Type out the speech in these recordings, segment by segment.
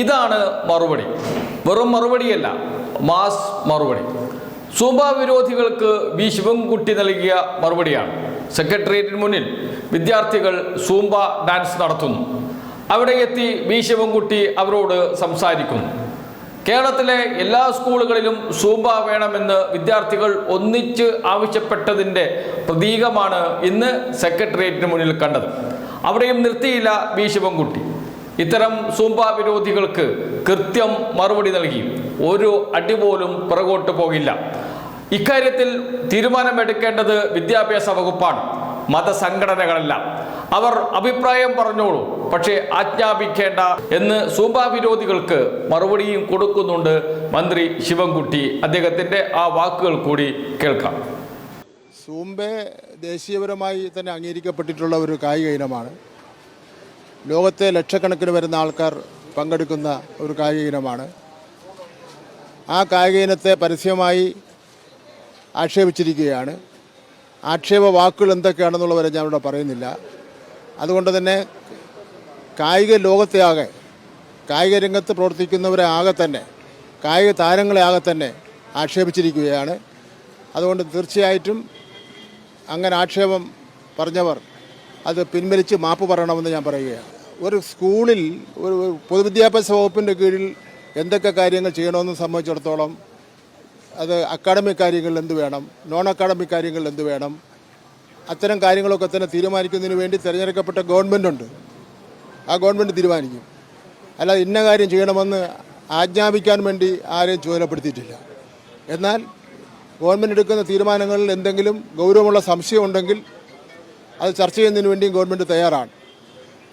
ഇതാണ് മറുപടി. വെറും മറുപടിയല്ല മാസ് മറുപടി. സൂമ്പ വിരോധികൾക്ക് വി. ശിവൻകുട്ടി നൽകിയ മറുപടിയാണ്. സെക്രട്ടേറിയറ്റിന് മുന്നിൽ വിദ്യാർത്ഥികൾ സൂംബ ഡാൻസ് നടത്തുന്നു. അവിടെ എത്തി വി ശിവൻകുട്ടി അവരോട് സംസാരിക്കുന്നു. കേരളത്തിലെ എല്ലാ സ്കൂളുകളിലും സൂമ്പ വേണമെന്ന് വിദ്യാർത്ഥികൾ ഒന്നിച്ച് ആവശ്യപ്പെട്ടതിന്റെ പ്രതീകമാണ് ഇന്ന് സെക്രട്ടേറിയറ്റിന് മുന്നിൽ കണ്ടത്. അവിടെയും നിർത്തിയില്ല വി ശിവൻകുട്ടി ഇത്തരം സൂമ്പ വിരോധികൾക്ക് കൃത്യം മറുപടി നൽകി. ഒരു അടി പോലും പിറകോട്ട് പോകില്ല. ഇക്കാര്യത്തിൽ തീരുമാനമെടുക്കേണ്ടത് വിദ്യാഭ്യാസ വകുപ്പാണ്. മതസംഘടനകളല്ല. അവർ അഭിപ്രായം പറഞ്ഞോളൂ. പക്ഷേ ആജ്ഞാപിക്കേണ്ട എന്ന് സൂമ്പ വിരോധികൾക്ക് മറുപടിയും കൊടുക്കുന്നുണ്ട് മന്ത്രി ശിവൻകുട്ടി. അദ്ദേഹത്തിന്റെ ആ വാക്കുകൾ കൂടി കേൾക്കാം. സൂംബെ ദേശീയപരമായി തന്നെ അംഗീകരിക്കപ്പെട്ടിട്ടുള്ള ഒരു കായിക ഇനമാണ്. ലോകത്തെ ലക്ഷക്കണക്കിന് വരുന്ന ആൾക്കാർ പങ്കെടുക്കുന്ന ഒരു കായിക ഇനമാണ്. ആ കായിക ഇനത്തെ പരസ്യമായി ആക്ഷേപിച്ചിരിക്കുകയാണ്. ആക്ഷേപ വാക്കുകൾ എന്തൊക്കെയാണെന്നുള്ളവരെ ഞാനിവിടെ പറയുന്നില്ല. അതുകൊണ്ട് തന്നെ കായിക ലോകത്തെ ആകെ കായിക രംഗത്ത് പ്രവർത്തിക്കുന്നവരെ ആകെ തന്നെ കായിക താരങ്ങളെ ആകെ തന്നെ ആക്ഷേപിച്ചിരിക്കുകയാണ്. അതുകൊണ്ട് തീർച്ചയായിട്ടും അങ്ങനെ ആക്ഷേപം പറഞ്ഞവർ അത് പിൻവലിച്ച് മാപ്പ് പറയണമെന്ന് ഞാൻ പറയുകയാണ്. ഒരു സ്കൂളിൽ ഒരു പൊതുവിദ്യാഭ്യാസ വകുപ്പിന്റെ കീഴിൽ എന്തൊക്കെ കാര്യങ്ങൾ ചെയ്യണമെന്ന് സംബന്ധിച്ചിടത്തോളം അത് അക്കാഡമിക് കാര്യങ്ങളിൽ എന്ത് വേണം നോൺ അക്കാഡമിക് കാര്യങ്ങളിൽ എന്ത് വേണം അത്തരം കാര്യങ്ങളൊക്കെ തന്നെ തീരുമാനിക്കുന്നതിന് വേണ്ടി തിരഞ്ഞെടുക്കപ്പെട്ട ഗവൺമെന്റ് ഉണ്ട് ആ ഗവൺമെന്റ് തീരുമാനിക്കും. അല്ലാതെ ഇന്ന കാര്യം ചെയ്യണമെന്ന് ആജ്ഞാപിക്കാൻ വേണ്ടി ആരെയും ചുമതലപ്പെടുത്തിയിട്ടില്ല. എന്നാൽ ഗവൺമെന്റ് എടുക്കുന്ന തീരുമാനങ്ങളിൽ എന്തെങ്കിലും ഗൗരവമുള്ള സംശയമുണ്ടെങ്കിൽ അത് ചർച്ച ചെയ്യുന്നതിന് വേണ്ടിയും ഗവൺമെന്റ് തയ്യാറാണ്.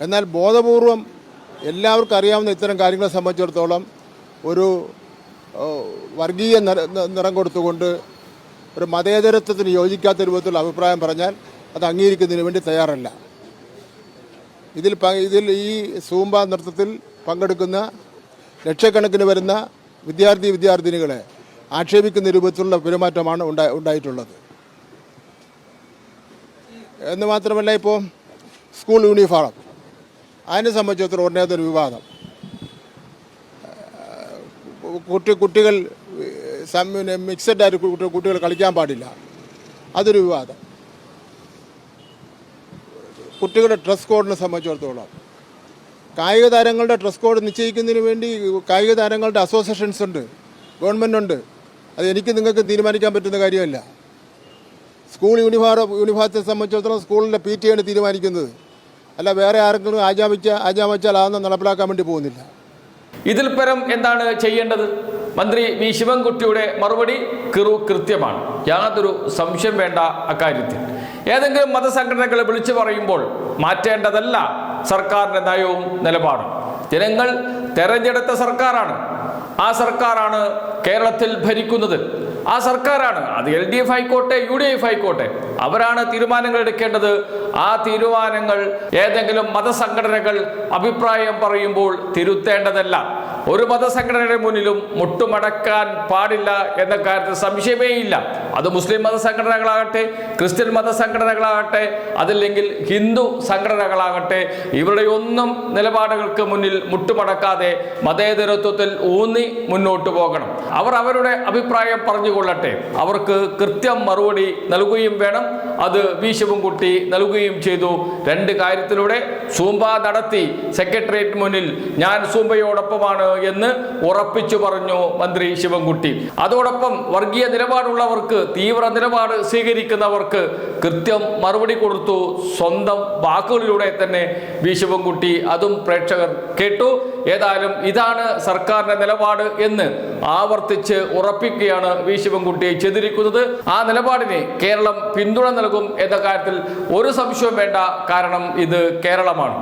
എന്നാൽ ബോധപൂർവം എല്ലാവർക്കും അറിയാവുന്ന ഇത്തരം കാര്യങ്ങളെ സംബന്ധിച്ചിടത്തോളം ഒരു വർഗീയ നിറം കൊടുത്തുകൊണ്ട് ഒരു മതേതരത്വത്തിന് യോജിക്കാത്ത രൂപത്തിലുള്ള അഭിപ്രായം പറഞ്ഞാൽ അത് അംഗീകരിക്കുന്നതിന് വേണ്ടി തയ്യാറല്ല. ഇതിൽ ഇതിൽ ഈ സൂമ്പ നൃത്തത്തിൽ പങ്കെടുക്കുന്ന ലക്ഷക്കണക്കിന് വരുന്ന വിദ്യാർത്ഥി വിദ്യാർത്ഥിനികളെ ആക്ഷേപിക്കുന്ന രൂപത്തിലുള്ള പെരുമാറ്റമാണ് ഉണ്ടാ ഉണ്ടായിട്ടുള്ളത്. എന്ന് മാത്രമല്ല ഇപ്പോൾ സ്കൂൾ യൂണിഫോം. അതിനെ സംബന്ധിച്ചിടത്തോളം ഉടനെ വിവാദം. കുട്ടി കുട്ടികൾ മിക്സഡ് ആയിട്ട് കുട്ടി- കുട്ടികൾ കളിക്കാൻ പാടില്ല. അതൊരു വിവാദം. കുട്ടികളുടെ ഡ്രസ് കോഡിനെ സംബന്ധിച്ചിടത്തോളം. കായിക താരങ്ങളുടെ ഡ്രസ് കോഡ് നിശ്ചയിക്കുന്നതിന് വേണ്ടി കായിക താരങ്ങളുടെ അസോസിയേഷൻസ് ഉണ്ട് ഗവൺമെന്റ് ഉണ്ട്. അത് എനിക്ക് നിങ്ങൾക്ക് തീരുമാനിക്കാൻ പറ്റുന്ന കാര്യമല്ല. സ്കൂൾ യൂണിഫോം യൂണിഫോമത്തെ സംബന്ധിച്ചിടത്തോളം സ്കൂളിന്റെ പി ടി ആണ് തീരുമാനിക്കുന്നത്. അല്ല വേറെ ആരെങ്കിലും ആചാമിച്ച ആജാമിച്ചാൽ അതൊന്നും നടപ്പിലാക്കാൻ വേണ്ടി പോകുന്നില്ല. ഇതിൽ പരം എന്താണ് ചെയ്യേണ്ടത്? മന്ത്രി വി ശിവൻകുട്ടിയുടെ മറുപടി കിറു കൃത്യമാണ്. യാതൊരു സംശയം വേണ്ട അക്കാര്യത്തിൽ. ഏതെങ്കിലും മതസംഘടനകളെ വിളിച്ചു പറയുമ്പോൾ മാറ്റേണ്ടതല്ല സർക്കാരിന്റെ നയവും നിലപാടും. ജനങ്ങൾ തെരഞ്ഞെടുത്ത സർക്കാരാണ്. ആ സർക്കാരാണ് കേരളത്തിൽ ഭരിക്കുന്നത്. ആ സർക്കാരാണ് അത് എൽ ഡി എഫ് ആയിക്കോട്ടെ യു ഡി എഫ് ആയിക്കോട്ടെ അവരാണ് തീരുമാനങ്ങൾ എടുക്കേണ്ടത്. ആ തീരുമാനങ്ങൾ ഏതെങ്കിലും മതസംഘടനകൾ അഭിപ്രായം പറയുമ്പോൾ തിരുത്തേണ്ടതല്ല. ഒരു മതസംഘടനയുടെ മുന്നിലും മുട്ടുമടക്കാൻ പാടില്ല എന്ന കാര്യത്തിൽ സംശയമേ ഇല്ല. അത് മുസ്ലിം മതസംഘടനകളാകട്ടെ ക്രിസ്ത്യൻ മതസംഘടനകളാകട്ടെ അതല്ലെങ്കിൽ ഹിന്ദു സംഘടനകളാകട്ടെ ഇവരുടെ ഒന്നും നിലപാടുകൾക്ക് മുന്നിൽ മുട്ടുമടക്കാതെ മതേതരത്വത്തിൽ ഊന്നി മുന്നോട്ട് പോകണം. അവർ അവരുടെ അഭിപ്രായം പറഞ്ഞുകൊള്ളട്ടെ. അവർക്ക് കൃത്യം മറുപടി നൽകുകയും വേണം. അത് വി ശിവൻകുട്ടി നൽകുകയും ചെയ്തു. രണ്ട് കാര്യത്തിലൂടെ സൂമ്പ നടത്തി. സെക്രട്ടേറിയറ്റ് മുന്നിൽ ഞാൻ സൂമ്പയോടൊപ്പമാണ് എന്ന് ഉറപ്പിച്ചു പറഞ്ഞു മന്ത്രി ശിവൻകുട്ടി. അതോടൊപ്പം വർഗീയ നിലപാടുള്ളവർക്ക് തീവ്ര നിലപാട് സ്വീകരിക്കുന്നവർക്ക് കൃത്യം മറുപടി കൊടുത്തു. സ്വന്തം വാക്കുകളിലൂടെ തന്നെ വി ശിവൻകുട്ടി അതും പ്രേക്ഷകർ കേട്ടു. ഏതായാലും ഇതാണ് സർക്കാരിന്റെ നിലപാട് എന്ന് ആവർത്തിച്ച് ഉറപ്പിക്കുകയാണ് വി ശിവൻകുട്ടി ചെയ്തിരിക്കുന്നത് ആ നിലപാടിന് കേരളം പിന്തുണ നൽകും എന്ന കാര്യത്തിൽ ഒരു സംശയവും വേണ്ട. കാരണം ഇത് കേരളമാണ്.